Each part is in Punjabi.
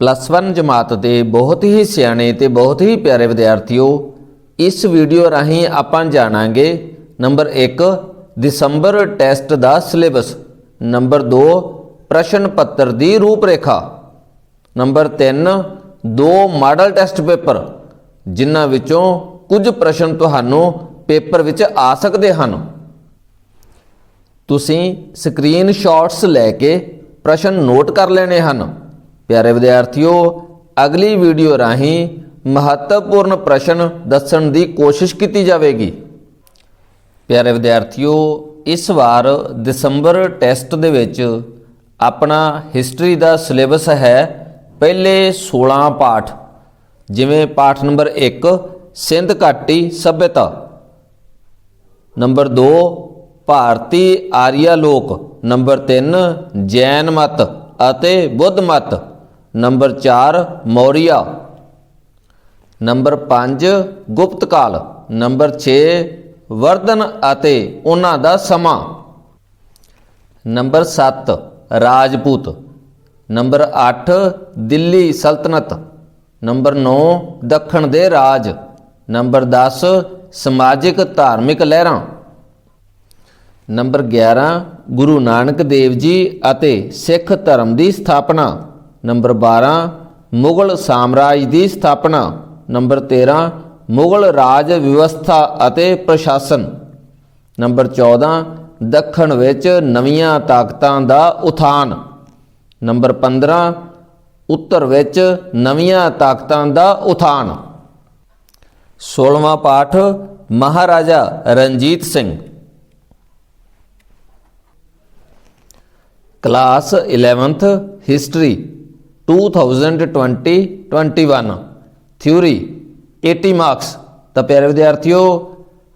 ਪਲੱਸ 1 ਜਮਾਤ ਦੇ ਬਹੁਤ ਹੀ ਸਿਆਣੇ ਤੇ ਬਹੁਤ ਹੀ ਪਿਆਰੇ ਵਿਦਿਆਰਥੀਓ, ਇਸ ਵੀਡੀਓ ਰਾਹੀਂ ਆਪਾਂ ਜਾਣਾਂਗੇ ਨੰਬਰ 1 ਦਸੰਬਰ ਟੈਸਟ ਦਾ ਸਿਲੇਬਸ। ਨੰਬਰ 2 ਪ੍ਰਸ਼ਨ ਪੱਤਰ ਦੀ ਰੂਪਰੇਖਾ। ਨੰਬਰ 3 ਦੋ ਮਾਡਲ ਟੈਸਟ ਪੇਪਰ, ਜਿਨ੍ਹਾਂ ਵਿੱਚੋਂ ਕੁਝ ਪ੍ਰਸ਼ਨ ਤੁਹਾਨੂੰ ਪੇਪਰ ਵਿੱਚ ਆ ਸਕਦੇ ਹਨ। ਤੁਸੀਂ ਸਕਰੀਨ ਸ਼ਾਟਸ ਲੈ ਕੇ ਪ੍ਰਸ਼ਨ ਨੋਟ ਕਰ ਲੈਣੇ ਹਨ। ਪਿਆਰੇ ਵਿਦਿਆਰਥੀਓ, ਅਗਲੀ ਵੀਡੀਓ ਰਾਹੀਂ ਮਹੱਤਵਪੂਰਨ ਪ੍ਰਸ਼ਨ ਦੱਸਣ ਦੀ ਕੋਸ਼ਿਸ਼ ਕੀਤੀ ਜਾਵੇਗੀ। ਪਿਆਰੇ ਵਿਦਿਆਰਥੀਓ, ਇਸ ਵਾਰ ਦਸੰਬਰ ਟੈਸਟ ਦੇ ਵਿੱਚ ਆਪਣਾ ਹਿਸਟਰੀ ਦਾ ਸਿਲੇਬਸ ਹੈ ਪਹਿਲੇ 16 ਪਾਠ, ਜਿਵੇਂ ਪਾਠ ਨੰਬਰ 1 ਸਿੰਧ ਘਾਟੀ ਸਭਿਅਤਾ। ਨੰਬਰ 2 ਭਾਰਤੀ ਆਰੀਆ ਲੋਕ। ਨੰਬਰ 3 ਜੈਨ ਮਤ ਅਤੇ ਬੁੱਧ ਮਤ। ਨੰਬਰ 4 ਮੌਰੀਆ। ਨੰਬਰ 5 ਗੁਪਤ ਕਾਲ ਨੰਬਰ 6 ਵਰਧਨ ਅਤੇ ਉਹਨਾਂ ਦਾ ਸਮਾਂ। ਨੰਬਰ 7 ਰਾਜਪੂਤ। ਨੰਬਰ 8 ਦਿੱਲੀ ਸਲਤਨਤ। ਨੰਬਰ 9 ਦੱਖਣ ਦੇ ਰਾਜ। ਨੰਬਰ 10 ਸਮਾਜਿਕ ਧਾਰਮਿਕ ਲਹਿਰਾਂ। ਨੰਬਰ 11 ਗੁਰੂ ਨਾਨਕ ਦੇਵ ਜੀ ਅਤੇ ਸਿੱਖ ਧਰਮ ਦੀ ਸਥਾਪਨਾ। ਨੰਬਰ 12 ਮੁਗਲ ਸਾਮਰਾਜ ਦੀ ਸਥਾਪਨਾ। ਨੰਬਰ 13 ਮੁਗਲ ਰਾਜ ਵਿਵਸਥਾ ਅਤੇ ਪ੍ਰਸ਼ਾਸਨ। ਨੰਬਰ 14 ਦੱਖਣ ਵਿੱਚ ਨਵੀਆਂ ਤਾਕਤਾਂ ਦਾ ਉਥਾਨ। ਨੰਬਰ 15 ਉੱਤਰ ਵਿੱਚ ਨਵੀਆਂ ਤਾਕਤਾਂ ਦਾ ਉਥਾਨ। 16ਵਾਂ ਪਾਠ, Maharaja Ranjit Singh. Class 11th history. 2020-21 theory 80 marks ਤਾਂ ਪਿਆਰੇ ਵਿਦਿਆਰਥੀਓ,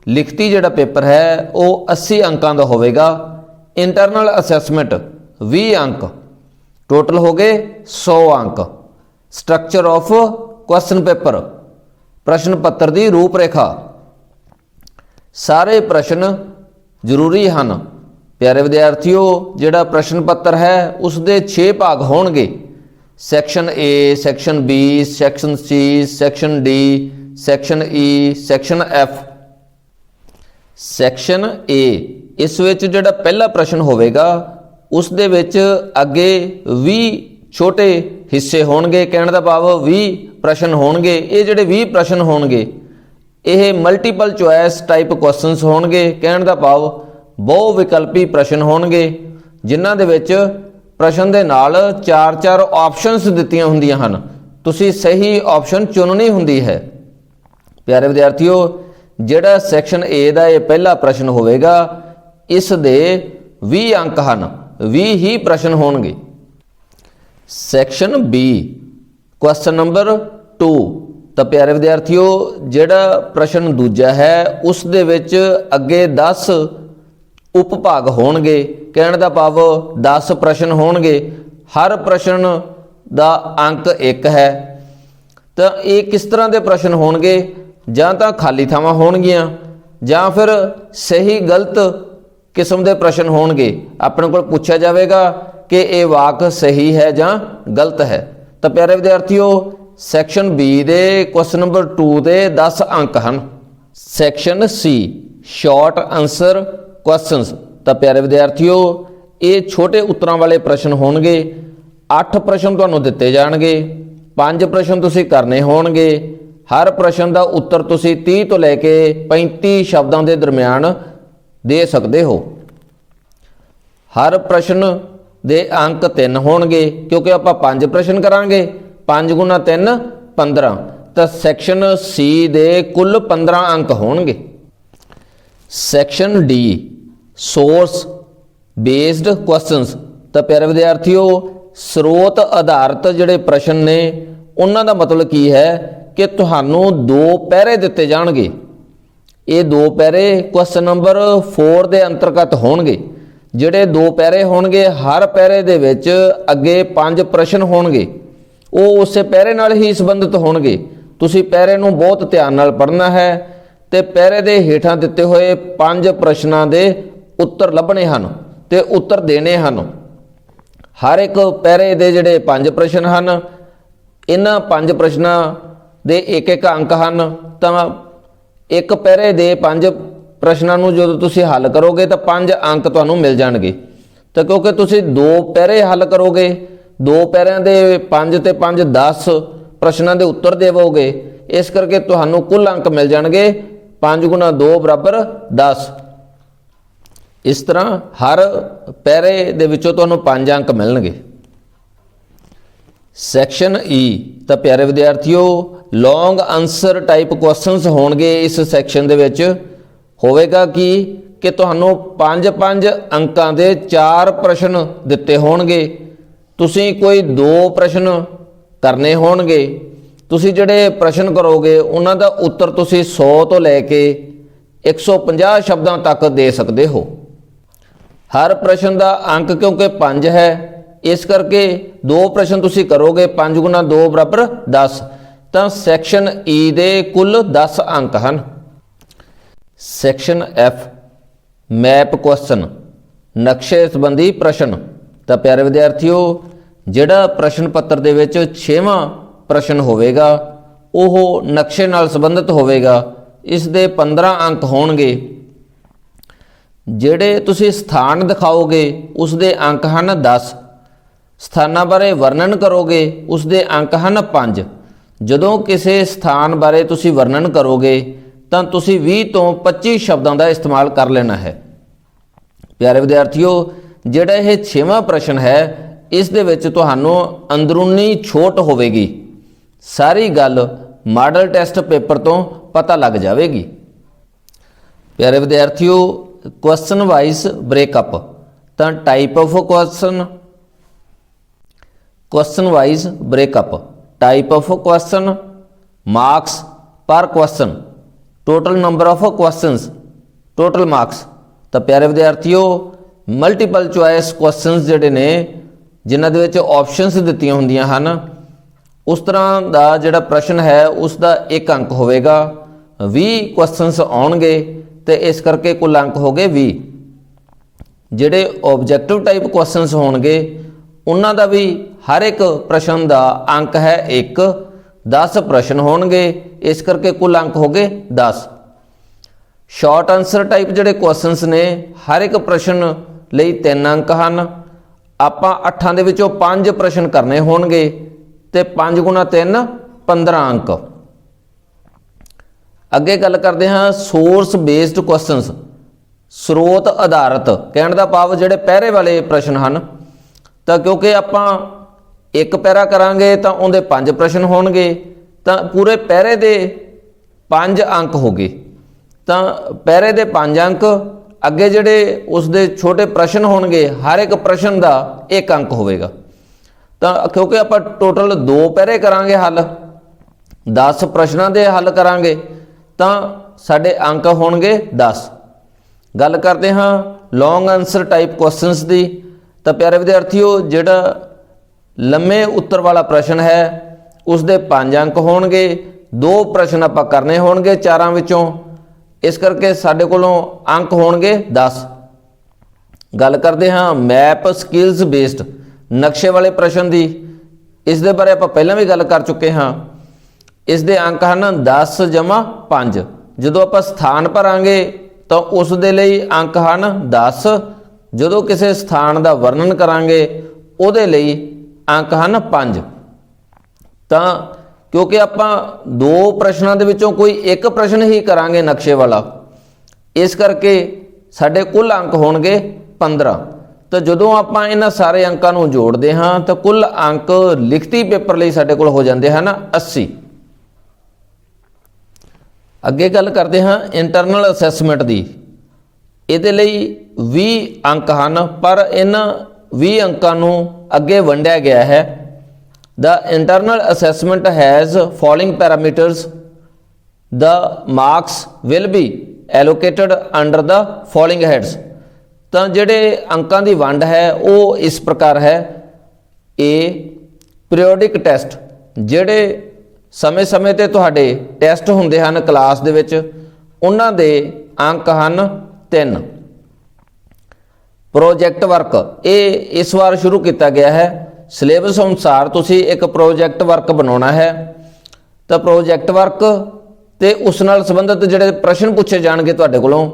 ਲਿਖਤੀ ਜਿਹੜਾ ਪੇਪਰ ਹੈ, ਉਹ 80 ਅੰਕਾਂ ਦਾ ਹੋਵੇਗਾ। ਇੰਟਰਨਲ ਅਸੈਸਮੈਂਟ 20 ਅੰਕ। ਟੋਟਲ ਹੋ ਗਏ 100 ਅੰਕ। ਸਟਰਕਚਰ ਆਫ ਕੁਐਸਚਨ ਪੇਪਰ ਪ੍ਰਸ਼ਨ ਪੱਤਰ ਦੀ ਰੂਪਰੇਖਾ। ਸਾਰੇ ਪ੍ਰਸ਼ਨ ਜ਼ਰੂਰੀ ਹਨ। ਪਿਆਰੇ ਵਿਦਿਆਰਥੀਓ, ਜਿਹੜਾ ਪ੍ਰਸ਼ਨ ਪੱਤਰ ਹੈ ਉਸ ਦੇ 6 ਭਾਗ ਹੋਣਗੇ। Section A section B section C section D section E section F. Section A, ਇਸ ਵਿੱਚ ਜਿਹੜਾ ਪਹਿਲਾ ਪ੍ਰਸ਼ਨ ਹੋਵੇਗਾ, ਉਸ ਦੇ ਵਿੱਚ ਅੱਗੇ 20 ਛੋਟੇ ਹਿੱਸੇ ਹੋਣਗੇ, ਕਹਿਣ ਦਾ ਭਾਵ 20 ਪ੍ਰਸ਼ਨ ਹੋਣਗੇ। ਇਹ ਜਿਹੜੇ 20 ਪ੍ਰਸ਼ਨ ਹੋਣਗੇ, ਇਹ ਮਲਟੀਪਲ ਚੁਆਇਸ ਟਾਈਪ ਕੁਐਸਚਨਸ ਹੋਣਗੇ, ਕਹਿਣ ਦਾ ਭਾਵ ਬਹੁ ਵਿਕਲਪੀ ਪ੍ਰਸ਼ਨ ਹੋਣਗੇ, ਜਿਨ੍ਹਾਂ ਦੇ ਵਿੱਚ ਪ੍ਰਸ਼ਨ ਦੇ ਨਾਲ 4-4 ਆਪਸ਼ਨਸ ਦਿੱਤੀਆਂ ਹੁੰਦੀਆਂ ਹਨ। ਤੁਸੀਂ ਸਹੀ ਆਪਸ਼ਨ ਚੁਣਨੀ ਹੁੰਦੀ ਹੈ। ਪਿਆਰੇ ਵਿਦਿਆਰਥੀਓ, ਜਿਹੜਾ ਸੈਕਸ਼ਨ A ਦਾ ਇਹ ਪਹਿਲਾ ਪ੍ਰਸ਼ਨ ਹੋਵੇਗਾ, ਇਸ ਦੇ 20 ਅੰਕ ਹਨ। 20 ਹੀ ਪ੍ਰਸ਼ਨ ਹੋਣਗੇ। ਸੈਕਸ਼ਨ B ਕੁਐਸਚਨ ਨੰਬਰ 2 ਤਾਂ ਪਿਆਰੇ ਵਿਦਿਆਰਥੀਓ, ਜਿਹੜਾ ਪ੍ਰਸ਼ਨ ਦੂਜਾ ਹੈ, ਉਸ ਦੇ ਵਿੱਚ ਅੱਗੇ 10 ਉਪਭਾਗ ਹੋਣਗੇ। ਕਹਿਣ ਦਾ ਭਾਵ 10 ਪ੍ਰਸ਼ਨ ਹੋਣਗੇ, ਹਰ ਪ੍ਰਸ਼ਨ ਦਾ ਅੰਕ 1 ਹੈ। ਤਾਂ ਇਹ ਕਿਸ ਤਰ੍ਹਾਂ ਦੇ ਪ੍ਰਸ਼ਨ ਹੋਣਗੇ? ਜਾਂ ਤਾਂ ਖਾਲੀ ਥਾਵਾਂ ਹੋਣਗੀਆਂ, ਜਾਂ ਫਿਰ ਸਹੀ ਗਲਤ ਕਿਸਮ ਦੇ ਪ੍ਰਸ਼ਨ ਹੋਣਗੇ। ਆਪਣੇ ਕੋਲ ਪੁੱਛਿਆ ਜਾਵੇਗਾ ਕਿ ਇਹ ਵਾਕ ਸਹੀ ਹੈ ਜਾਂ ਗਲਤ ਹੈ। ਤਾਂ ਪਿਆਰੇ ਵਿਦਿਆਰਥੀਓ ਸੈਕਸ਼ਨ B ਦੇ ਕੁਐਸਚਨ ਨੰਬਰ 2 ਦੇ 10 ਅੰਕ ਹਨ। Section C short answer questions ਤਾਂ ਪਿਆਰੇ ਵਿਦਿਆਰਥੀਓ, ਇਹ ਛੋਟੇ ਉੱਤਰਾਂ ਵਾਲੇ ਪ੍ਰਸ਼ਨ ਹੋਣਗੇ। 8 ਪ੍ਰਸ਼ਨ ਤੁਹਾਨੂੰ ਦਿੱਤੇ ਜਾਣਗੇ। 5 ਪ੍ਰਸ਼ਨ ਤੁਸੀਂ ਕਰਨੇ ਹੋਣਗੇ। ਹਰ ਪ੍ਰਸ਼ਨ ਦਾ ਉੱਤਰ ਤੁਸੀਂ 30 ਤੋਂ ਲੈ ਕੇ 35 ਸ਼ਬਦਾਂ ਦੇ ਦਰਮਿਆਨ ਦੇ ਸਕਦੇ ਹੋ। ਹਰ ਪ੍ਰਸ਼ਨ ਦੇ ਅੰਕ 3 ਹੋਣਗੇ, ਕਿਉਂਕਿ ਆਪਾਂ 5 ਪ੍ਰਸ਼ਨ ਕਰਾਂਗੇ। 5 ਗੁਣਾ 3 15 ਤਾਂ ਸੈਕਸ਼ਨ C ਦੇ ਕੁੱਲ 15 ਅੰਕ ਹੋਣਗੇ। Section D source based questions ਤਾਂ ਪਿਆਰੇ ਵਿਦਿਆਰਥੀਓ, ਸਰੋਤ ਆਧਾਰਿਤ ਜਿਹੜੇ ਪ੍ਰਸ਼ਨ ਨੇ, ਉਹਨਾਂ ਦਾ ਮਤਲਬ ਕੀ ਹੈ ਕਿ ਤੁਹਾਨੂੰ ਦੋ ਪਹਿਰੇ ਦਿੱਤੇ ਜਾਣਗੇ। ਇਹ ਦੋ ਪਹਿਰੇ ਕੁਐਸਚਨ ਨੰਬਰ 4 ਦੇ ਅੰਤਰਗਤ ਹੋਣਗੇ। ਜਿਹੜੇ ਦੋ ਪਹਿਰੇ ਹੋਣਗੇ, ਹਰ ਪਹਿਰੇ ਦੇ ਵਿੱਚ ਅੱਗੇ ਪੰਜ ਪ੍ਰਸ਼ਨ ਹੋਣਗੇ। ਉਹ ਉਸੇ ਪਹਿਰੇ ਨਾਲ ਹੀ ਸੰਬੰਧਿਤ ਹੋਣਗੇ। ਤੁਸੀਂ ਪਹਿਰੇ ਨੂੰ ਬਹੁਤ ਧਿਆਨ ਨਾਲ ਪੜ੍ਹਨਾ ਹੈ ਤੇ ਪਹਿਰੇ ਦੇ ਹੇਠਾਂ ਦਿੱਤੇ ਹੋਏ ਪੰਜ ਪ੍ਰਸ਼ਨਾਂ ਦੇ ਉੱਤਰ ਲੱਭਣੇ ਹਨ ਤੇ ਉੱਤਰ ਦੇਣੇ ਹਨ। ਹਰ ਇੱਕ ਪੈਰੇ ਦੇ ਜਿਹੜੇ ਪੰਜ ਪ੍ਰਸ਼ਨ ਹਨ, ਇਹਨਾਂ ਪੰਜ ਪ੍ਰਸ਼ਨਾਂ ਦੇ ਇੱਕ ਇੱਕ ਅੰਕ ਹਨ, ਤਾਂ ਇੱਕ ਪੈਰੇ ਦੇ ਪੰਜ ਪ੍ਰਸ਼ਨਾਂ ਨੂੰ ਜਦੋਂ ਤੁਸੀਂ ਹੱਲ ਕਰੋਗੇ ਤਾਂ ਪੰਜ ਅੰਕ ਤੁਹਾਨੂੰ ਮਿਲ ਜਾਣਗੇ। ਤਾਂ ਕਿਉਂਕਿ ਤੁਸੀਂ ਦੋ ਪੈਰੇ ਹੱਲ ਕਰੋਗੇ, ਦੋ ਪੈਰਿਆਂ ਦੇ ਪੰਜ ਤੇ ਪੰਜ 10 ਪ੍ਰਸ਼ਨਾਂ ਦੇ ਉੱਤਰ ਦੇਵੋਗੇ, ਇਸ ਕਰਕੇ ਤੁਹਾਨੂੰ ਕੁੱਲ ਅੰਕ ਮਿਲ ਜਾਣਗੇ 5 ਗੁਣਾ 2 ਬਰਾਬਰ 10 ਇਸ ਤਰ੍ਹਾਂ ਹਰ ਪੈਰੇ ਦੇ ਵਿੱਚੋਂ ਤੁਹਾਨੂੰ 5 ਅੰਕ ਮਿਲਣਗੇ। ਸੈਕਸ਼ਨ ਈ e, ਤਾਂ ਪਿਆਰੇ ਵਿਦਿਆਰਥੀਓ ਲੌਂਗ ਆਨਸਰ ਟਾਈਪ ਕੁਐਸਚਨਸ ਹੋਣਗੇ ਇਸ ਸੈਕਸ਼ਨ ਦੇ ਵਿੱਚ। ਹੋਵੇਗਾ ਕਿ ਕਿ ਤੁਹਾਨੂੰ 5-5 ਅੰਕਾਂ ਦੇ 4 ਪ੍ਰਸ਼ਨ ਦਿੱਤੇ ਹੋਣਗੇ। ਤੁਸੀਂ ਕੋਈ ਦੋ ਪ੍ਰਸ਼ਨ ਕਰਨੇ ਹੋਣਗੇ। ਤੁਸੀਂ ਜਿਹੜੇ ਪ੍ਰਸ਼ਨ ਕਰੋਗੇ, ਉਹਨਾਂ ਦਾ ਉੱਤਰ ਤੁਸੀਂ 100 ਤੋਂ ਲੈ ਕੇ 150 ਸ਼ਬਦਾਂ ਤੱਕ ਦੇ ਸਕਦੇ ਹੋ। ਹਰ ਪ੍ਰਸ਼ਨ ਦਾ ਅੰਕ ਕਿਉਂਕਿ 5 ਹੈ, ਇਸ ਕਰਕੇ ਦੋ ਪ੍ਰਸ਼ਨ ਤੁਸੀਂ ਕਰੋਗੇ 5 ਗੁਣਾ 2 ਬਰਾਬਰ 10 ਤਾਂ ਸੈਕਸ਼ਨ ਈ ਦੇ ਕੁੱਲ 10 ਅੰਕ ਹਨ। ਸੈਕਸ਼ਨ ਐਫ ਮੈਪ ਕੁਐਸਚਨ ਨਕਸ਼ੇ ਸੰਬੰਧੀ ਪ੍ਰਸ਼ਨ। ਤਾਂ ਪਿਆਰੇ ਵਿਦਿਆਰਥੀਓ, ਜਿਹੜਾ ਪ੍ਰਸ਼ਨ ਪੱਤਰ ਦੇ ਵਿੱਚ 6ਵਾਂ ਪ੍ਰਸ਼ਨ ਹੋਵੇਗਾ, ਉਹ ਨਕਸ਼ੇ ਨਾਲ ਸੰਬੰਧਿਤ ਹੋਵੇਗਾ। ਇਸ ਦੇ 15 ਅੰਕ ਹੋਣਗੇ। ਜਿਹੜੇ ਤੁਸੀਂ ਸਥਾਨ ਦਿਖਾਓਗੇ ਉਸ ਦੇ ਅੰਕ ਹਨ 10 ਸਥਾਨਾਂ ਬਾਰੇ ਵਰਣਨ ਕਰੋਗੇ ਉਸ ਦੇ ਅੰਕ ਹਨ 5 ਜਦੋਂ ਕਿਸੇ ਸਥਾਨ ਬਾਰੇ ਤੁਸੀਂ ਵਰਣਨ ਕਰੋਗੇ, ਤਾਂ ਤੁਸੀਂ 20 ਤੋਂ 25 ਸ਼ਬਦਾਂ ਦਾ ਇਸਤੇਮਾਲ ਕਰ ਲੈਣਾ ਹੈ। ਪਿਆਰੇ ਵਿਦਿਆਰਥੀਓ, ਜਿਹੜਾ ਇਹ 6ਵਾਂ ਪ੍ਰਸ਼ਨ ਹੈ, ਇਸ ਦੇ ਵਿੱਚ ਤੁਹਾਨੂੰ ਅੰਦਰੂਨੀ ਛੋਟ ਹੋਵੇਗੀ। ਸਾਰੀ ਗੱਲ ਮਾਡਲ ਟੈਸਟ ਪੇਪਰ ਤੋਂ ਪਤਾ ਲੱਗ ਜਾਵੇਗੀ। ਪਿਆਰੇ ਵਿਦਿਆਰਥੀਓ ਕੁਐਸਚਨ ਵਾਈਜ਼ ਬ੍ਰੇਕਅਪ ਤਾਂ type of question question wise breakup type of question marks per question total number of questions total marks ਤਾਂ ਪਿਆਰੇ ਵਿਦਿਆਰਥੀਓ ਮਲਟੀਪਲ ਚੁਆਇਸ ਕੁਐਸਚਨਸ ਜਿਹੜੇ ਨੇ, ਜਿਨ੍ਹਾਂ ਦੇ ਵਿੱਚ ਆਪਸ਼ਨਸ ਦਿੱਤੀਆਂ ਹੁੰਦੀਆਂ ਹਨ, ਉਸ ਤਰ੍ਹਾਂ ਦਾ ਜਿਹੜਾ ਪ੍ਰਸ਼ਨ ਹੈ ਉਸ ਦਾ ਇੱਕ ਅੰਕ ਹੋਵੇਗਾ। 20 ਕੁਐਸਚਨਸ ਆਉਣਗੇ। ਤੇ ਇਸ ਕਰਕੇ ਕੁੱਲ ਅੰਕ ਹੋ ਗਏ 20 ਜਿਹੜੇ ਆਬਜੈਕਟਿਵ ਟਾਈਪ ਕੁਐਸਚਨਸ ਹੋਣਗੇ, ਉਹਨਾਂ ਦਾ ਵੀ ਹਰ ਇੱਕ ਪ੍ਰਸ਼ਨ ਦਾ ਅੰਕ ਹੈ 1 10 ਪ੍ਰਸ਼ਨ ਹੋਣਗੇ, ਇਸ ਕਰਕੇ ਕੁੱਲ ਅੰਕ ਹੋ ਗਏ 10 ਸ਼ਾਰਟ ਆਨਸਰ ਟਾਈਪ ਜਿਹੜੇ ਕੁਐਸਚਨਸ ਨੇ, ਹਰ ਇੱਕ ਪ੍ਰਸ਼ਨ ਲਈ 3 ਅੰਕ ਹਨ। ਆਪਾਂ 8 ਦੇ ਵਿੱਚੋਂ 5 ਪ੍ਰਸ਼ਨ ਕਰਨੇ ਹੋਣਗੇ ਤੇ 5 ਗੁਣਾ 3 15 ਅੰਕ। ਅੱਗੇ ਗੱਲ ਕਰਦੇ ਹਾਂ ਸੋਰਸ ਬੇਸਡ ਕੁਐਸਚਨਸ ਸਰੋਤ ਆਧਾਰਿਤ, ਕਹਿਣ ਦਾ ਭਾਵ ਜਿਹੜੇ ਪਹਿਰੇ ਵਾਲੇ ਪ੍ਰਸ਼ਨ ਹਨ, ਤਾਂ ਕਿਉਂਕਿ ਆਪਾਂ ਇੱਕ ਪੈਰਾ ਕਰਾਂਗੇ ਤਾਂ ਉਹਦੇ ਪੰਜ ਪ੍ਰਸ਼ਨ ਹੋਣਗੇ, ਤਾਂ ਪੂਰੇ ਪਹਿਰੇ ਦੇ ਪੰਜ ਅੰਕ ਹੋਗੇ ਤਾਂ ਪਹਿਰੇ ਦੇ ਪੰਜ ਅੰਕ, ਅੱਗੇ ਜਿਹੜੇ ਉਸ ਦੇ ਛੋਟੇ ਪ੍ਰਸ਼ਨ ਹੋਣਗੇ, ਹਰ ਇੱਕ ਪ੍ਰਸ਼ਨ ਦਾ ਇੱਕ ਅੰਕ ਹੋਵੇਗਾ। ਤਾਂ ਕਿਉਂਕਿ ਆਪਾਂ ਟੋਟਲ 2 ਪਹਿਰੇ ਕਰਾਂਗੇ ਹੱਲ 10 ਪ੍ਰਸ਼ਨਾਂ ਦੇ ਹੱਲ ਕਰਾਂਗੇ ਤਾਂ ਸਾਡੇ ਅੰਕ ਹੋਣਗੇ 10 ਗੱਲ ਕਰਦੇ ਹਾਂ ਲੌਂਗ ਆਨਸਰ ਟਾਈਪ ਕੁਐਸਚਨਸ ਦੀ। ਤਾਂ ਪਿਆਰੇ ਵਿਦਿਆਰਥੀਓ, ਜਿਹੜਾ ਲੰਮੇ ਉੱਤਰ ਵਾਲਾ ਪ੍ਰਸ਼ਨ ਹੈ ਉਸ ਦੇ 5 ਅੰਕ ਹੋਣਗੇ, ਦੋ ਪ੍ਰਸ਼ਨ ਆਪਾਂ ਕਰਨੇ ਹੋਣਗੇ ਚਾਰਾਂ ਵਿੱਚੋਂ। ਇਸ ਕਰਕੇ ਸਾਡੇ ਕੋਲੋਂ ਅੰਕ ਹੋਣਗੇ 10 ਗੱਲ ਕਰਦੇ ਹਾਂ ਮੈਪ ਸਕਿੱਲਸ ਬੇਸਡ ਨਕਸ਼ੇ ਵਾਲੇ ਪ੍ਰਸ਼ਨ ਦੀ। ਇਸ ਦੇ ਬਾਰੇ ਆਪਾਂ ਪਹਿਲਾਂ ਵੀ ਗੱਲ ਕਰ ਚੁੱਕੇ ਹਾਂ। ਇਸ ਦੇ ਅੰਕ ਹਨ 10 ਜਮਾ 5 ਜਦੋਂ ਆਪਾਂ ਸਥਾਨ ਭਰਾਂਗੇ ਤਾਂ ਉਸ ਦੇ ਲਈ ਅੰਕ ਹਨ 10 ਜਦੋਂ ਕਿਸੇ ਸਥਾਨ ਦਾ ਵਰਣਨ ਕਰਾਂਗੇ, ਉਹਦੇ ਲਈ ਅੰਕ ਹਨ 5 ਤਾਂ ਕਿਉਂਕਿ ਆਪਾਂ ਦੋ ਪ੍ਰਸ਼ਨਾਂ ਦੇ ਵਿੱਚੋਂ ਕੋਈ ਇੱਕ ਪ੍ਰਸ਼ਨ ਹੀ ਕਰਾਂਗੇ ਨਕਸ਼ੇ ਵਾਲਾ, ਇਸ ਕਰਕੇ ਸਾਡੇ ਕੁੱਲ ਅੰਕ ਹੋਣਗੇ 15 ਤਾਂ ਜਦੋਂ ਆਪਾਂ ਇਹਨਾਂ ਸਾਰੇ ਅੰਕਾਂ ਨੂੰ ਜੋੜਦੇ ਹਾਂ, ਤਾਂ ਕੁੱਲ ਅੰਕ ਲਿਖਤੀ ਪੇਪਰ ਲਈ ਸਾਡੇ ਕੋਲ ਹੋ ਜਾਂਦੇ ਹਨ 80 ਅੱਗੇ ਗੱਲ ਕਰਦੇ ਹਾਂ ਇੰਟਰਨਲ ਅਸੈਸਮੈਂਟ ਦੀ ਇਹਦੇ ਲਈ 20 ਅੰਕ ਹਨ ਪਰ ਇਹਨਾਂ 20 ਅੰਕਾਂ ਨੂੰ ਅੱਗੇ ਵੰਡਿਆ ਗਿਆ ਹੈ the internal assessment has following parameters the marks will be allocated under the following heads ਤਾਂ ਜਿਹੜੇ ਅੰਕਾਂ ਦੀ ਵੰਡ ਹੈ ਉਹ ਇਸ ਪ੍ਰਕਾਰ ਹੈ A ਪੀਰੀਓਡਿਕ ਟੈਸਟ ਜਿਹੜੇ ਸਮੇਂ-ਸਮੇਂ ਤੇ ਤੁਹਾਡੇ ਟੈਸਟ ਹੁੰਦੇ ਹਨ ਕਲਾਸ ਦੇ ਵਿੱਚ। ਉਹਨਾਂ ਦੇ ਅੰਕ ਹਨ 3 ਪ੍ਰੋਜੈਕਟ ਵਰਕ ਇਹ ਇਸ ਵਾਰ ਸ਼ੁਰੂ ਕੀਤਾ ਗਿਆ ਹੈ। ਸਿਲੇਬਸ ਅਨੁਸਾਰ ਤੁਸੀਂ ਇੱਕ ਪ੍ਰੋਜੈਕਟ ਵਰਕ ਬਣਾਉਣਾ ਹੈ। ਤਾਂ ਪ੍ਰੋਜੈਕਟ ਵਰਕ ਤੇ ਉਸ ਨਾਲ ਸੰਬੰਧਿਤ ਜਿਹੜੇ ਪ੍ਰਸ਼ਨ ਪੁੱਛੇ ਜਾਣਗੇ ਤੁਹਾਡੇ ਕੋਲੋਂ,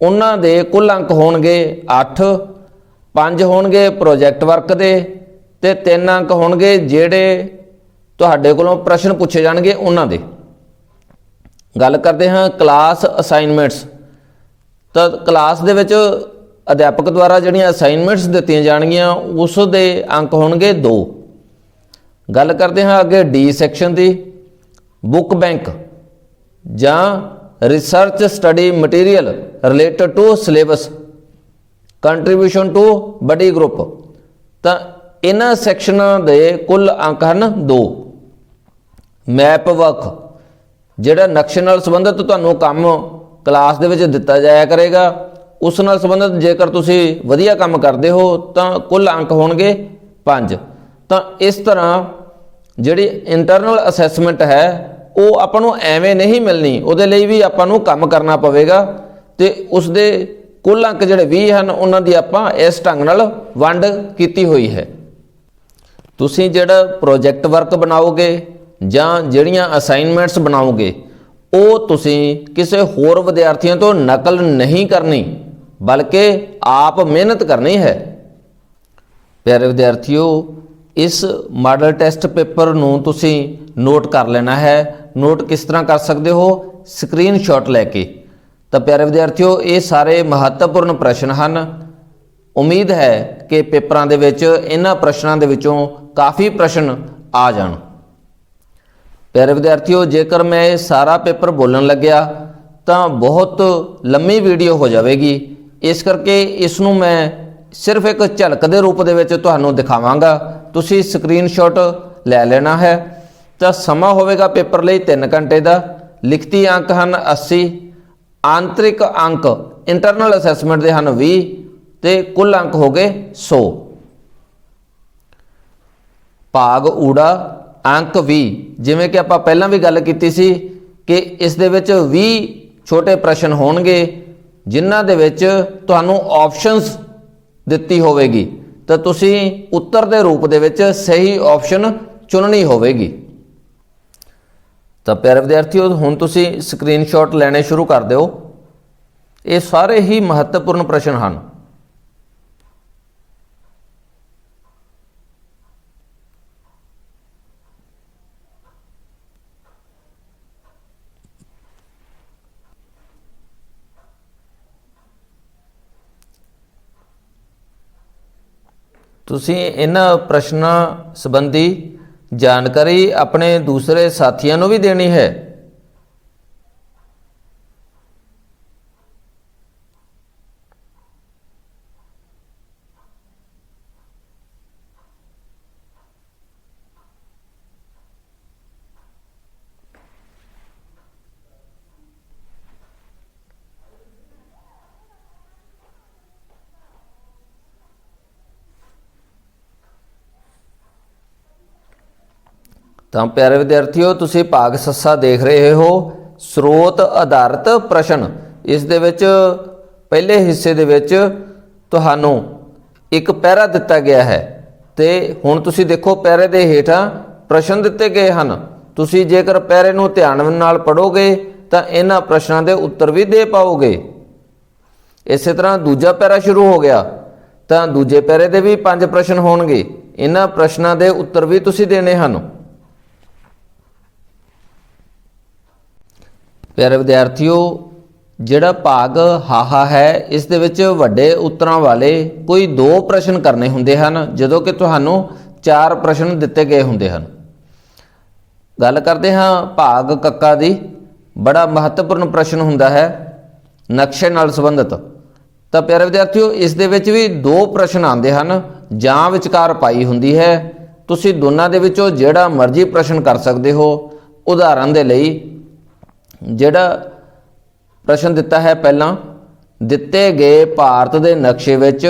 ਉਹਨਾਂ ਦੇ ਕੁੱਲ ਅੰਕ ਹੋਣਗੇ 8 5 ਹੋਣਗੇ ਪ੍ਰੋਜੈਕਟ ਵਰਕ ਦੇ ਤੇ 3 ਅੰਕ ਹੋਣਗੇ ਜਿਹੜੇ ਤੁਹਾਡੇ ਕੋਲੋਂ ਪ੍ਰਸ਼ਨ ਪੁੱਛੇ ਜਾਣਗੇ ਉਹਨਾਂ ਦੇ। ਗੱਲ ਕਰਦੇ ਹਾਂ ਕਲਾਸ ਅਸਾਈਨਮੈਂਟਸ। ਤਾਂ ਕਲਾਸ ਦੇ ਵਿੱਚ ਅਧਿਆਪਕ ਦੁਆਰਾ ਜਿਹੜੀਆਂ ਅਸਾਈਨਮੈਂਟਸ ਦਿੱਤੀਆਂ ਜਾਣਗੀਆਂ, ਉਸ ਦੇ ਅੰਕ ਹੋਣਗੇ 2 ਗੱਲ ਕਰਦੇ ਹਾਂ ਅੱਗੇ ਡੀ ਸੈਕਸ਼ਨ ਦੀ। ਬੁੱਕ ਬੈਂਕ ਜਾਂ research study material related to syllabus contribution to buddy group ਤਾਂ ਇਹਨਾਂ ਸੈਕਸ਼ਨਾਂ ਦੇ ਕੁੱਲ ਅੰਕ ਹਨ 2 ਮੈਪ ਵਰਕ ਜਿਹੜਾ ਨਕਸ਼ੇ ਨਾਲ ਸੰਬੰਧਿਤ ਤੁਹਾਨੂੰ ਕੰਮ ਕਲਾਸ ਦੇ ਵਿੱਚ ਦਿੱਤਾ ਜਾਇਆ ਕਰੇਗਾ, ਉਸ ਨਾਲ ਸੰਬੰਧਿਤ ਜੇਕਰ ਤੁਸੀਂ ਵਧੀਆ ਕੰਮ ਕਰਦੇ ਹੋ, ਤਾਂ ਕੁੱਲ ਅੰਕ ਹੋਣਗੇ 5 ਤਾਂ ਇਸ ਤਰ੍ਹਾਂ ਜਿਹੜੀ ਇੰਟਰਨਲ ਅਸੈਸਮੈਂਟ ਹੈ, ਉਹ ਆਪਾਂ ਨੂੰ ਐਵੇਂ ਨਹੀਂ ਮਿਲਣੀ। ਉਹਦੇ ਲਈ ਵੀ ਆਪਾਂ ਨੂੰ ਕੰਮ ਕਰਨਾ ਪਵੇਗਾ ਤੇ ਉਸ ਦੇ ਕੁੱਲ ਅੰਕ ਜਿਹੜੇ 20 ਹਨ, ਉਹਨਾਂ ਦੀ ਆਪਾਂ ਇਸ ਢੰਗ ਨਾਲ ਵੰਡ ਕੀਤੀ ਹੋਈ ਹੈ। ਤੁਸੀਂ ਜਿਹੜਾ ਪ੍ਰੋਜੈਕਟ ਵਰਕ ਬਣਾਓਗੇ ਜਾਂ ਜਿਹੜੀਆਂ ਅਸਾਈਨਮੈਂਟਸ ਬਣਾਓਗੇ, ਉਹ ਤੁਸੀਂ ਕਿਸੇ ਹੋਰ ਵਿਦਿਆਰਥੀਆਂ ਤੋਂ ਨਕਲ ਨਹੀਂ ਕਰਨੀ, ਬਲਕਿ ਆਪ ਮਿਹਨਤ ਕਰਨੀ ਹੈ। ਪਿਆਰੇ ਵਿਦਿਆਰਥੀਓ, ਇਸ ਮਾਡਲ ਟੈਸਟ ਪੇਪਰ ਨੂੰ ਤੁਸੀਂ ਨੋਟ ਕਰ ਲੈਣਾ ਹੈ। ਨੋਟ ਕਿਸ ਤਰ੍ਹਾਂ ਕਰ ਸਕਦੇ ਹੋ? ਸਕਰੀਨਸ਼ਾਟ ਲੈ ਕੇ। ਤਾਂ ਪਿਆਰੇ ਵਿਦਿਆਰਥੀਓ, ਇਹ ਸਾਰੇ ਮਹੱਤਵਪੂਰਨ ਪ੍ਰਸ਼ਨ ਹਨ। ਉਮੀਦ ਹੈ ਕਿ ਪੇਪਰਾਂ ਦੇ ਵਿੱਚ, ਇਹਨਾਂ ਪ੍ਰਸ਼ਨਾਂ ਦੇ ਵਿੱਚੋਂ ਕਾਫੀ ਪ੍ਰਸ਼ਨ ਆ ਜਾਣ। ਪਿਆਰੇ ਵਿਦਿਆਰਥੀਓ, ਜੇਕਰ ਮੈਂ ਇਹ ਸਾਰਾ ਪੇਪਰ ਬੋਲਣ ਲੱਗਿਆ, ਤਾਂ ਬਹੁਤ ਲੰਮੀ ਵੀਡੀਓ ਹੋ ਜਾਵੇਗੀ। ਇਸ ਕਰਕੇ ਇਸ ਨੂੰ ਮੈਂ ਸਿਰਫ ਇੱਕ ਝਲਕ ਦੇ ਰੂਪ ਦੇ ਵਿੱਚ ਤੁਹਾਨੂੰ ਦਿਖਾਵਾਂਗਾ। ਤੁਸੀਂ ਸਕਰੀਨਸ਼ਾਟ ਲੈ ਲੈਣਾ ਹੈ। ਤਾਂ ਸਮਾਂ ਹੋਵੇਗਾ ਪੇਪਰ ਲਈ 3 ਘੰਟੇ ਦਾ। ਲਿਖਤੀ ਅੰਕ ਹਨ 80 ਆਂਤਰਿਕ ਅੰਕ ਇੰਟਰਨਲ ਅਸੈਸਮੈਂਟ ਦੇ ਹਨ 20 ਤੇ ਕੁੱਲ ਅੰਕ ਹੋ ਗਏ 100 ਭਾਗ ਊੜਾ ਅੰਕ 20 ਜਿਵੇਂ ਕਿ ਆਪਾਂ ਪਹਿਲਾਂ ਵੀ ਗੱਲ ਕੀਤੀ ਸੀ ਕਿ ਇਸ ਦੇ ਵਿੱਚ 20 ਛੋਟੇ ਪ੍ਰਸ਼ਨ ਹੋਣਗੇ, ਜਿਨ੍ਹਾਂ ਦੇ ਵਿੱਚ ਤੁਹਾਨੂੰ ਆਪਸ਼ਨਸ ਦਿੱਤੀ ਹੋਵੇਗੀ। ਤਾਂ ਤੁਸੀਂ ਉੱਤਰ ਦੇ ਰੂਪ ਦੇ ਵਿੱਚ ਸਹੀ ਆਪਸ਼ਨ ਚੁਣਨੀ ਹੋਵੇਗੀ। ਤਾਂ ਪਿਆਰੇ ਵਿਦਿਆਰਥੀਓ, ਹੁਣ ਤੁਸੀਂ ਸਕਰੀਨਸ਼ਾਟ ਲੈਣੇ ਸ਼ੁਰੂ ਕਰ ਦਿਓ। ਇਹ ਸਾਰੇ ਹੀ ਮਹੱਤਵਪੂਰਨ ਪ੍ਰਸ਼ਨ ਹਨ। ਤੁਸੀਂ ਇਹਨਾਂ ਪ੍ਰਸ਼ਨਾਂ ਸੰਬੰਧੀ ਜਾਣਕਾਰੀ ਆਪਣੇ ਦੂਸਰੇ ਸਾਥੀਆਂ ਨੂੰ ਵੀ ਦੇਣੀ ਹੈ। ਤਾਂ ਪਿਆਰੇ ਵਿਦਿਆਰਥੀਓ, ਤੁਸੀਂ ਭਾਗ ਸੱਸਾ ਦੇਖ ਰਹੇ ਹੋ। ਸਰੋਤ ਆਧਾਰਿਤ ਪ੍ਰਸ਼ਨ। ਇਸ ਦੇ ਵਿੱਚ, ਪਹਿਲੇ ਹਿੱਸੇ ਦੇ ਵਿੱਚ ਤੁਹਾਨੂੰ ਇੱਕ ਪੈਰਾ ਦਿੱਤਾ ਗਿਆ ਹੈ। ਤੇ ਹੁਣ ਤੁਸੀਂ ਦੇਖੋ ਪੈਰੇ ਦੇ ਹੇਠਾਂ ਪ੍ਰਸ਼ਨ ਦਿੱਤੇ ਗਏ ਹਨ। ਤੁਸੀਂ ਜੇਕਰ ਪੈਰੇ ਨੂੰ ਧਿਆਨ ਨਾਲ ਪੜੋਗੇ ਤਾਂ ਇਹਨਾਂ ਪ੍ਰਸ਼ਨਾਂ ਦੇ ਉੱਤਰ ਵੀ ਦੇ ਪਾਓਗੇ। ਇਸੇ ਤਰ੍ਹਾਂ ਦੂਜਾ ਪੈਰਾ ਸ਼ੁਰੂ ਹੋ ਗਿਆ। ਤਾਂ ਦੂਜੇ ਪੈਰੇ ਦੇ ਵੀ ਪੰਜ ਪ੍ਰਸ਼ਨ ਹੋਣਗੇ। ਇਹਨਾਂ ਪ੍ਰਸ਼ਨਾਂ ਦੇ ਉੱਤਰ ਵੀ ਤੁਸੀਂ ਦੇਣੇ ਹਨ। ਪਿਆਰੇ ਵਿਦਿਆਰਥੀਓ, ਜਿਹੜਾ ਭਾਗ ਹਾਹਾ ਹੈ, ਇਸ ਦੇ ਵਿੱਚ ਵੱਡੇ ਉੱਤਰਾਂ ਵਾਲੇ ਕੋਈ ਦੋ ਪ੍ਰਸ਼ਨ ਕਰਨੇ ਹੁੰਦੇ ਹਨ, ਜਦੋਂ ਕਿ ਤੁਹਾਨੂੰ ਚਾਰ ਪ੍ਰਸ਼ਨ ਦਿੱਤੇ ਗਏ ਹੁੰਦੇ ਹਨ। ਗੱਲ ਕਰਦੇ ਹਾਂ ਭਾਗ ਕੱਕਾ ਦੀ। ਬੜਾ ਮਹੱਤਵਪੂਰਨ ਪ੍ਰਸ਼ਨ ਹੁੰਦਾ ਹੈ, ਨਕਸ਼ੇ ਨਾਲ ਸੰਬੰਧਿਤ। ਤਾਂ ਪਿਆਰੇ ਵਿਦਿਆਰਥੀਓ, ਇਸ ਦੇ ਵਿੱਚ ਵੀ ਦੋ ਪ੍ਰਸ਼ਨ ਆਉਂਦੇ ਹਨ, ਜਾਂ ਵਿਚਕਾਰ ਪਾਈ ਹੁੰਦੀ ਹੈ। ਤੁਸੀਂ ਦੋਨਾਂ ਦੇ ਵਿੱਚੋਂ ਜਿਹੜਾ ਮਰਜ਼ੀ ਪ੍ਰਸ਼ਨ ਕਰ ਸਕਦੇ ਹੋ। ਉਦਾਹਰਨ ਦੇ ਲਈ ਜਿਹੜਾ ਪ੍ਰਸ਼ਨ ਦਿੱਤਾ ਹੈ ਪਹਿਲਾਂ, ਦਿੱਤੇ ਗਏ ਭਾਰਤ ਦੇ ਨਕਸ਼ੇ ਵਿੱਚ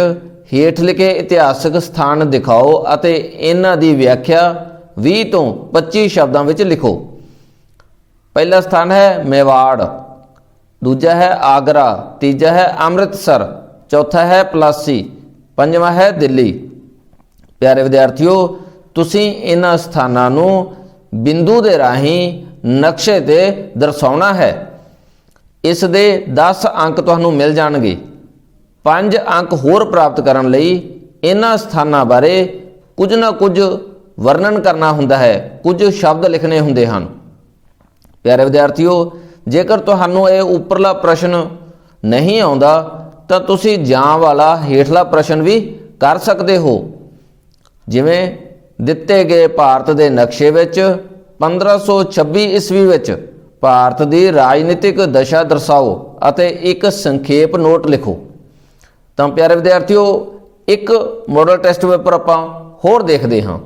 ਹੇਠ ਲਿਖੇ ਇਤਿਹਾਸਕ ਸਥਾਨ ਦਿਖਾਓ ਅਤੇ ਇਹਨਾਂ ਦੀ ਵਿਆਖਿਆ 20 ਤੋਂ 25 ਸ਼ਬਦਾਂ ਵਿੱਚ ਲਿਖੋ। ਪਹਿਲਾ ਸਥਾਨ ਹੈ ਮੇਵਾੜ, ਦੂਜਾ ਹੈ ਆਗਰਾ, ਤੀਜਾ ਹੈ ਅੰਮ੍ਰਿਤਸਰ, ਚੌਥਾ ਹੈ ਪਲਾਸੀ, ਪੰਜਵਾਂ ਹੈ ਦਿੱਲੀ। ਪਿਆਰੇ ਵਿਦਿਆਰਥੀਓ, ਤੁਸੀਂ ਇਹਨਾਂ ਸਥਾਨਾਂ ਨੂੰ ਬਿੰਦੂ ਦੇ ਰਾਹੀਂ ਨਕਸ਼ੇ ਤੇ ਦਰਸਾਉਣਾ ਹੈ। ਇਸ ਦੇ 10 ਅੰਕ ਤੁਹਾਨੂੰ ਮਿਲ ਜਾਣਗੇ। 5 ਅੰਕ ਹੋਰ ਪ੍ਰਾਪਤ ਕਰਨ ਲਈ ਇਹਨਾਂ ਸਥਾਨਾਂ ਬਾਰੇ ਕੁਝ ਨਾ ਕੁਝ ਵਰਣਨ ਕਰਨਾ ਹੁੰਦਾ ਹੈ। ਕੁਝ ਸ਼ਬਦ ਲਿਖਣੇ ਹੁੰਦੇ ਹਨ। ਪਿਆਰੇ ਵਿਦਿਆਰਥੀਓ, ਜੇਕਰ ਤੁਹਾਨੂੰ ਇਹ ਉੱਪਰਲਾ ਪ੍ਰਸ਼ਨ ਨਹੀਂ ਆਉਂਦਾ, ਤਾਂ ਤੁਸੀਂ ਜਾਂ ਵਾਲਾ ਹੇਠਲਾ ਪ੍ਰਸ਼ਨ ਵੀ ਕਰ ਸਕਦੇ ਹੋ। ਜਿਵੇਂ ਦਿੱਤੇ ਗਏ ਭਾਰਤ ਦੇ ਨਕਸ਼ੇ ਵਿੱਚ 1526 ਈਸਵੀ ਵਿੱਚ ਭਾਰਤ ਦੀ ਰਾਜਨੀਤਿਕ ਦਸ਼ਾ ਦਰਸਾਓ ਅਤੇ ਇੱਕ ਸੰਖੇਪ ਨੋਟ ਲਿਖੋ। ਤਾਂ ਪਿਆਰੇ ਵਿਦਿਆਰਥੀਓ, ਇੱਕ ਮੋਡਲ ਟੈਸਟ ਪੇਪਰ ਆਪਾਂ ਹੋਰ ਦੇਖਦੇ ਹਾਂ।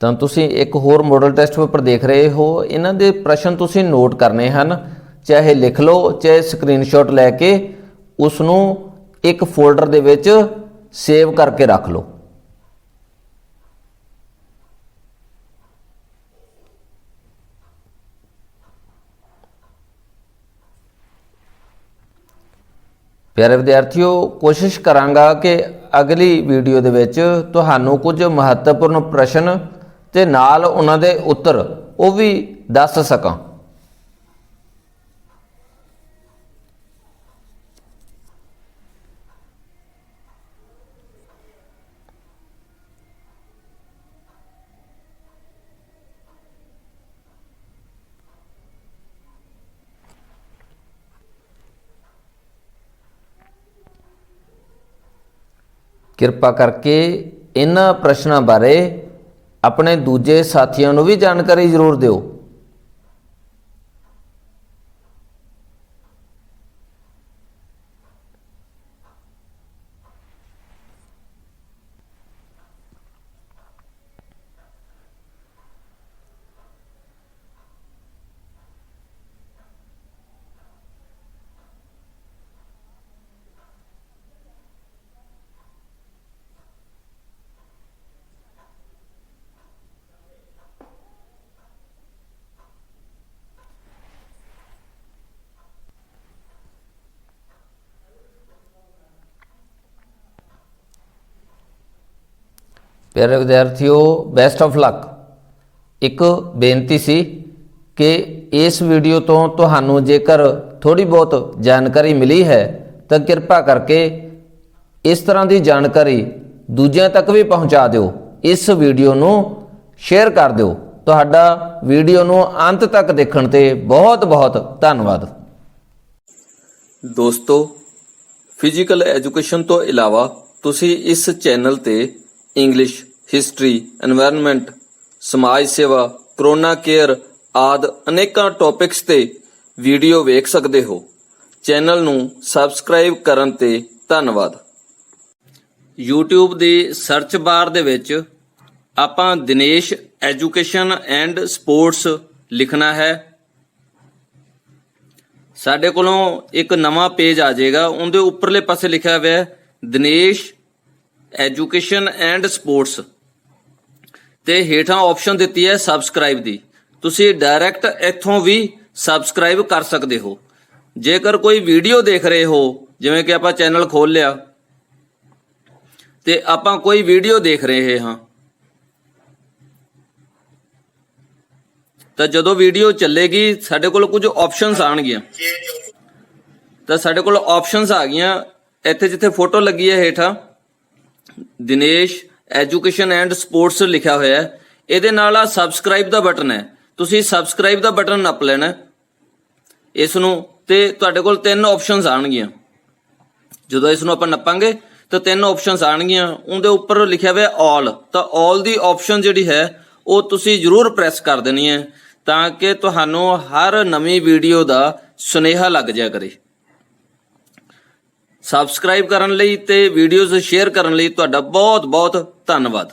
ਤਾਂ ਤੁਸੀਂ ਇੱਕ ਹੋਰ ਮੋਡਲ ਟੈਸਟ ਪੇਪਰ ਦੇਖ ਰਹੇ ਹੋ। ਇਹਨਾਂ ਦੇ ਪ੍ਰਸ਼ਨ ਤੁਸੀਂ ਨੋਟ ਕਰਨੇ ਹਨ। ਚਾਹੇ ਲਿਖ ਲਓ, ਚਾਹੇ ਸਕਰੀਨਸ਼ਾਟ ਲੈ ਕੇ ਉਸ ਨੂੰ ਇੱਕ ਫੋਲਡਰ ਦੇ ਵਿੱਚ ਸੇਵ ਕਰਕੇ ਰੱਖ ਲਓ। ਪਿਆਰੇ ਵਿਦਿਆਰਥੀਓ, ਕੋਸ਼ਿਸ਼ ਕਰਾਂਗਾ ਕਿ ਅਗਲੀ ਵੀਡੀਓ ਦੇ ਵਿੱਚ ਤੁਹਾਨੂੰ ਕੁਝ ਮਹੱਤਵਪੂਰਨ ਪ੍ਰਸ਼ਨ ਤੇ ਨਾਲ ਉਹਨਾਂ ਦੇ ਉੱਤਰ ਉਹ ਵੀ ਦੱਸ ਸਕਾਂ। ਕਿਰਪਾ ਕਰਕੇ ਇਹਨਾਂ ਪ੍ਰਸ਼ਨਾਂ ਬਾਰੇ ਆਪਣੇ ਦੂਜੇ ਸਾਥੀਆਂ ਨੂੰ ਵੀ ਜਾਣਕਾਰੀ ਜ਼ਰੂਰ ਦਿਓ। ਪਿਆਰੇ ਵਿਦਿਆਰਥੀਓ ਬੈਸਟ ਆਫ ਲੱਕ ਇੱਕ ਬੇਨਤੀ ਸੀ ਕਿ ਇਸ ਵੀਡੀਓ ਤੋਂ ਤੁਹਾਨੂੰ ਜੇਕਰ ਥੋੜੀ ਬਹੁਤ ਜਾਣਕਾਰੀ ਮਿਲੀ ਹੈ, ਤਾਂ ਕਿਰਪਾ ਕਰਕੇ ਇਸ ਤਰ੍ਹਾਂ ਦੀ ਜਾਣਕਾਰੀ ਦੂਜਿਆਂ ਤੱਕ ਵੀ ਪਹੁੰਚਾ ਦਿਓ। ਇਸ ਵੀਡੀਓ ਨੂੰ ਸ਼ੇਅਰ ਕਰ ਦਿਓ। ਤੁਹਾਡਾ ਵੀਡੀਓ ਨੂੰ ਅੰਤ ਤੱਕ ਦੇਖਣ ਤੇ ਬਹੁਤ ਬਹੁਤ ਧੰਨਵਾਦ। ਦੋਸਤੋ ਫਿਜ਼ੀਕਲ ਐਜੂਕੇਸ਼ਨ ਤੋਂ ਇਲਾਵਾ ਤੁਸੀਂ ਇਸ ਚੈਨਲ ਤੇ ਇੰਗਲਿਸ਼ ਹਿਸਟਰੀ এনवायरमेंट ਸਮਾਜ ਸੇਵਾ ਕਰੋਨਾ ਕੇਅਰ ਆਦ ਅਨੇਕਾਂ ਟੌਪਿਕਸ ਤੇ ਵੀਡੀਓ ਵੇਖ ਸਕਦੇ ਹੋ। ਚੈਨਲ ਨੂੰ ਸਬਸਕ੍ਰਾਈਬ ਕਰਨ ਤੇ ਧੰਨਵਾਦ। YouTube ਦੇ ਸਰਚ ਬਾਰ ਦੇ ਵਿੱਚ ਆਪਾਂ ਦਿਨੇਸ਼ ਐਜੂਕੇਸ਼ਨ ਐਂਡ ਸਪੋਰਟਸ ਲਿਖਣਾ ਹੈ। ਸਾਡੇ ਕੋਲੋਂ ਇੱਕ ਨਵਾਂ ਪੇਜ ਆ ਜਾਏਗਾ। ਉਹਦੇ ਉੱਪਰਲੇ ਪਾਸੇ ਲਿਖਿਆ ਹੋਇਆ ਹੈ ਦਿਨੇਸ਼ ਐਜੂਕੇਸ਼ਨ ਐਂਡ ਸਪੋਰਟਸ ਤੇ ਹੇਠਾਂ ਆਪਸ਼ਨ ਦਿੱਤੀ ਹੈ ਸਬਸਕ੍ਰਾਈਬ ਦੀ। ਤੁਸੀਂ ਡਾਇਰੈਕਟ ਇੱਥੋਂ ਵੀ ਸਬਸਕ੍ਰਾਈਬ ਕਰ ਸਕਦੇ ਹੋ। ਜੇਕਰ ਕੋਈ ਵੀਡੀਓ ਦੇਖ ਰਹੇ ਹੋ, ਜਿਵੇਂ ਕਿ ਆਪਾਂ ਚੈਨਲ ਖੋਲ ਲਿਆ, ਤੇ ਆਪਾਂ ਕੋਈ ਵੀਡੀਓ ਦੇਖ ਰਹੇ ਹਾਂ, ਤਾਂ ਜਦੋਂ ਵੀਡੀਓ ਚੱਲੇਗੀ, ਸਾਡੇ ਕੋਲ ਕੁਝ ਆਪਸ਼ਨਸ ਆਣਗੀਆਂ ਤਾਂ ਸਾਡੇ ਕੋਲ ਆਪਸ਼ਨਸ ਆ ਗਈਆਂ। ਇੱਥੇ ਜਿੱਥੇ ਫੋਟੋ ਲੱਗੀ ਹੈ ਹੇਠਾਂ, ਦਿਨੇਸ਼ ਐਜੂਕੇਸ਼ਨ ਐਂਡ ਸਪੋਰਟਸ ਲਿਖਿਆ ਹੋਇਆ ਹੈ। ਇਹਦੇ ਨਾਲ ਆ ਸਬਸਕ੍ਰਾਈਬ ਦਾ ਬਟਨ ਹੈ। ਤੁਸੀਂ ਸਬਸਕ੍ਰਾਈਬ ਦਾ ਬਟਨ ਨੱਪ ਲੈਣਾ ਇਸ ਨੂੰ ਤੇ ਤੁਹਾਡੇ ਕੋਲ ਤਿੰਨ ਆਪਸ਼ਨਸ ਆਣਗੀਆਂ ਜਦੋਂ ਇਸ ਨੂੰ ਆਪਾਂ ਨੱਪਾਂਗੇ, ਤਾਂ ਤਿੰਨ ਆਪਸ਼ਨਸ ਆਣਗੀਆਂ ਉਹਦੇ ਉੱਪਰ ਲਿਖਿਆ ਹੋਇਆ ਆਲ ਤਾਂ ਆਲ ਦੀ ਆਪਸ਼ਨ ਜਿਹੜੀ ਹੈ, ਉਹ ਤੁਸੀਂ ਜ਼ਰੂਰ ਪ੍ਰੈਸ ਕਰ ਦੇਣੀ ਹੈ, ਤਾਂ ਕਿ ਤੁਹਾਨੂੰ ਹਰ ਨਵੀਂ ਵੀਡੀਓ ਦਾ ਸੁਨੇਹਾ ਲੱਗ ਜਾਇਆ ਕਰੇ। ਸਬਸਕ੍ਰਾਈਬ ਕਰਨ ਲਈ ਤੇ ਵੀਡੀਓਜ਼ ਸ਼ੇਅਰ ਕਰਨ ਲਈ ਤੁਹਾਡਾ ਬਹੁਤ ਬਹੁਤ ਧੰਨਵਾਦ।